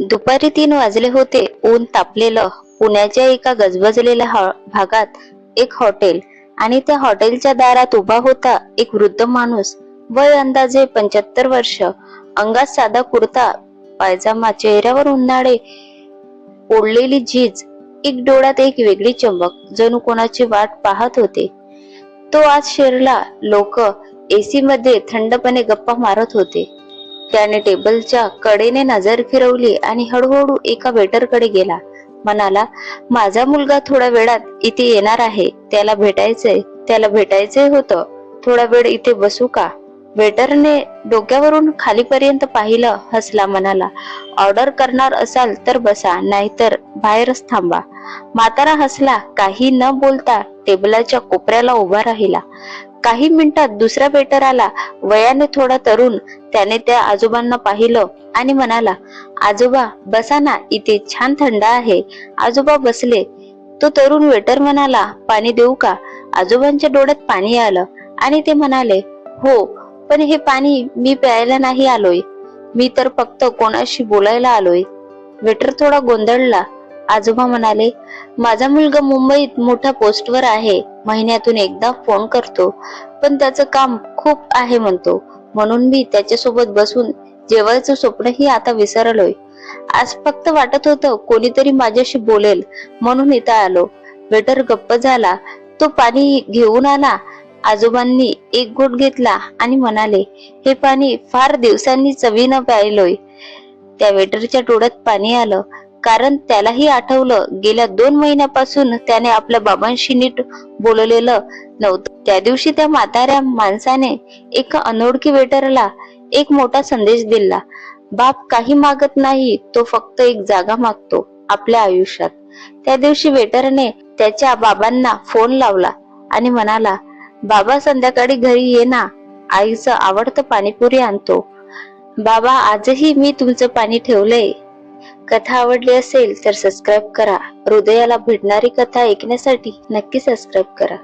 दुपारी तीन वाजले होते. ऊन तापलेलं. पुण्याच्या एका गजबजलेल्या भागात एक हॉटेल आणि त्या हॉटेलच्या दारात उभा होता एक वृद्ध माणूस. वय अंदाजे पंच्याहत्तर वर्ष. अंगात साधा कुर्ता पायजामा चेहऱ्यावर उन्हाळे ओढलेली झीज एक डोळ्यात एक वेगळी चमक जणू कोणाची वाट पाहत होते. तो आज शिरला. लोक एसी मध्ये थंडपणे गप्पा मारत होते. त्याने टेबलच्या कडेने नजर फिरवली आणि हळूहळू एका वेटरकडे गेला. म्हणाला माझा मुलगा थोड्या वेळात इथे येणार आहे. त्याला भेटायचंय. त्याला भेटायचंय होतं. थोडा वेळ इथे बसू का? वेटरने डोक्यावरून खालीपर्यंत पाहिलं हसला म्हणाला ऑर्डर करणार असाल तर बसा नाहीतर बाहेरच थांबा. म्हातारा हसला काही न बोलता टेबलाच्या कोपऱ्याला उभा राहिला. काही मिनिटात दुसरा वेटर आला वयाने थोडा तरुण त्याने त्या आजोबांना पाहिलं आणि म्हणाला आजोबा बसा ना इथे छान थंड आहे. आजोबा बसले. तो तरुण वेटर म्हणाला पाणी देऊ का? आजोबांच्या डोळ्यात पाणी आलं आणि ते म्हणाले हो पण हे पाणी मी प्यायला नाही आलोय. मी तर फक्त कोणाशी बोलायला आलोय. वेटर थोडा गोंधळला. आजोबा म्हणाले माझा मुलगा मुंबईत मोठ्या पोस्टवर आहे. महिन्यातून एकदा फोन करतो. पण त्याचं काम खूप आहे म्हणतो. म्हणून मी त्याच्यासोबत बसून जेवायचं स्वप्नही आता विसरलोय. आज फक्त वाटत होतं कोणीतरी माझ्याशी बोलेल म्हणून इथं आलो. वेटर गप्प झाला. तो पाणी घेऊन आला. आजोबांनी एक घोट घेतला आणि म्हणाले हे पाणी फार दिवसांनी चवीनं प्यायलोय. त्या वेटरच्या डोळ्यात पाणी आलं. कारण त्यालाही आठवलं. गेल्या दोन महिन्यापासून त्याने आपल्या बाबांशी नीट बोललेलं नव्हतं. त्या दिवशी त्या म्हाताऱ्या माणसाने एका अनोळखी वेटरला एक मोठा संदेश दिला. बाप काही मागत नाही तो फक्त एक जागा मागतो आपल्या आयुष्यात. त्या दिवशी वेटरने त्याच्या बाबांना फोन लावला आणि म्हणाला बाबा संध्याकाळी घरी ये ना. आईचं आवडतं पाणीपुरी आणतो. बाबा आजही मी तुमचं पाणी ठेवलंय. कथा आवडली असेल तर सबस्क्राईब करा. हृदयाला भिडणारी कथा ऐकण्यासाठी नक्की सबस्क्राईब करा.